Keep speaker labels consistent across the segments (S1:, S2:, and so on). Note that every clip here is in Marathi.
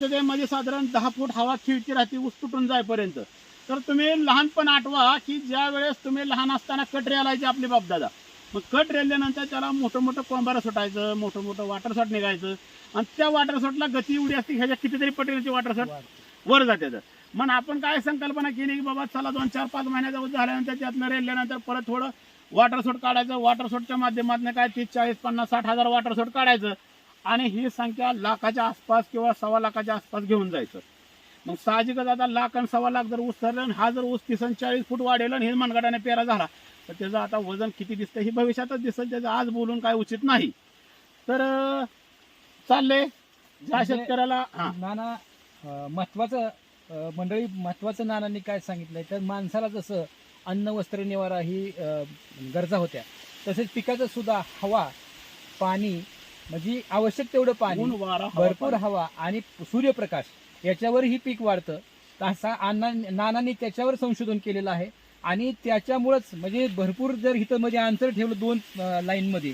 S1: त्याच्यामध्ये साधारण दहा फूट हवा खिळती राहते ऊस तुटून जायपर्यंत तर तुम्ही लहानपण आठवा की ज्या वेळेस तुम्ही लहान असताना कट रेलायचे आपले बापदादा. मग कट रेलल्यानंतर त्याला मोठं मोठं कोंबारं सुटायचं मोठं मोठं वॉटर शॉट निघायचं. आणि त्या वॉटर शॉटला गती एवढी असते ह्याच्या कितीतरी पटेलची वॉटर शॉट वर जाते तर. मग आपण काय संकल्पना केली की बाबा चला दोन चार पाच महिन्याचा झाल्यानंतर त्यातनं रेलल्यानंतर परत थोडं वॉटर शॉट काढायचं. वॉटर शॉटच्या माध्यमातून काय तीस चाळीस पन्नास साठ हजार वॉटर शॉट काढायचं. आणि ही संख्या लाखाच्या आसपास किंवा सव्वा लाखाच्या आसपास घेऊन जायचं. मग साहजिकच आता लाख आणि सव्वा लाख जर ऊस ठरलं आणि हा जर ऊस तीस चाळीस फूट वाढेल आणि हे मनगटाने पेरा झाला तर त्याचं आता वजन किती दिसतं हे भविष्यातच दिसत त्याचं आज बोलून काय उचित नाही. तर अं, चाललंय. ज्या
S2: म्हणजे-
S1: शेतकऱ्याला
S2: नाना महत्वाचं मंडळी महत्वाचं नानांनी काय सांगितलंय तर माणसाला जसं अन्न वस्त्र निवारा ही गरजा होत्या तसेच पिकाचं सुद्धा हवा पाणी म्हणजे आवश्यक तेवढं पाणी
S1: वारा
S2: भरपूर हवा आणि सूर्यप्रकाश याच्यावर ही पीक वाढतं. तसा अण्णा नानांनी त्याच्यावर संशोधन केलेलं आहे. आणि त्याच्यामुळंच म्हणजे भरपूर जर इथं म्हणजे अंतर ठेवलं दोन लाईन मध्ये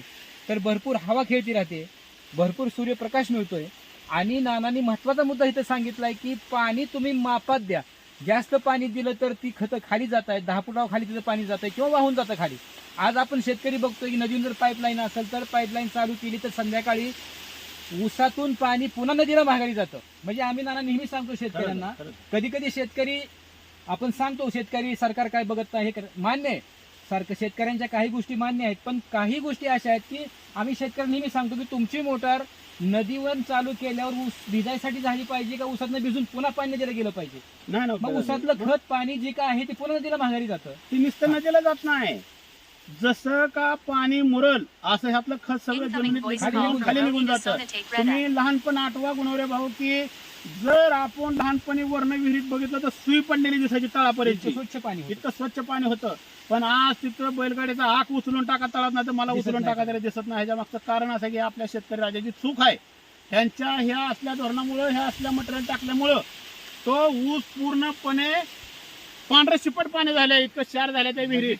S2: तर भरपूर हवा खेळती राहते भरपूर सूर्यप्रकाश मिळतोय. आणि नानांनी महत्त्वाचा मुद्दा इथं सांगितलाय की पाणी तुम्ही मापात द्या. जास्त पाणी दिलं तर ती खतं खाली जात आहेत दहा फुटावर खाली तिथं पाणी जात आहे किंवा वाहून जातं खाली. आज आपण शेतकरी बघतोय की नदीतून जर पाईपलाईन असेल तर पाईपलाईन चालू केली तर संध्याकाळी ऊसातून पाणी पुन्हा नदीला माघारी जातं. म्हणजे आम्ही नाना नेहमी सांगतो शेतकऱ्यांना. कधी कधी शेतकरी आपण सांगतो शेतकरी सरकार काय बघत नाही हे कर- मान्य आहे. सारखं शेतकऱ्यांच्या काही गोष्टी मान्य आहेत पण काही गोष्टी अशा आहेत की आम्ही शेतकरी नेहमी सांगतो की तुमची मोटार नदीवर चालू केल्यावर ऊस भिजायसाठी झाली पाहिजे का ऊसातनं भिजून पुन्हा पाणी नदीला गेलं पाहिजे?
S1: नाही ना
S2: मग ऊसातलं खत पाणी जे काय आहे ते पुन्हा नदीला माघारी जातं.
S1: ती नुसतं नदीला जात नाही. जसं का पाणी मुरल असं ह्यातलं खत सगळं जमिनीत
S2: खाली निघून
S1: जातं. तुम्ही लहानपण आठवा गुणवरे भाऊ की जर आपण लहानपणी वर्ण विहिरीत बघितलं तर सुई पडलेली दिसायची तळापर्यंत
S2: स्वच्छ पाणी होतं.
S1: इतकं स्वच्छ पाणी होतं. पण आज तिथं बैलगाडीचा आक उचलून टाका तळात नाही तर मला उचलून. टाका तरी दिसत नाही. ह्याच्या मागचं कारण असं की आपल्या शेतकरी राजाची चूक आहे. त्यांच्या ह्या असल्या धोरणामुळं ह्या असल्या मटेरियल टाकल्यामुळं तो ऊस पूर्णपणे पांढरं शिपट पाणी झालं इतकं क्षार झालं त्या विहिरीत.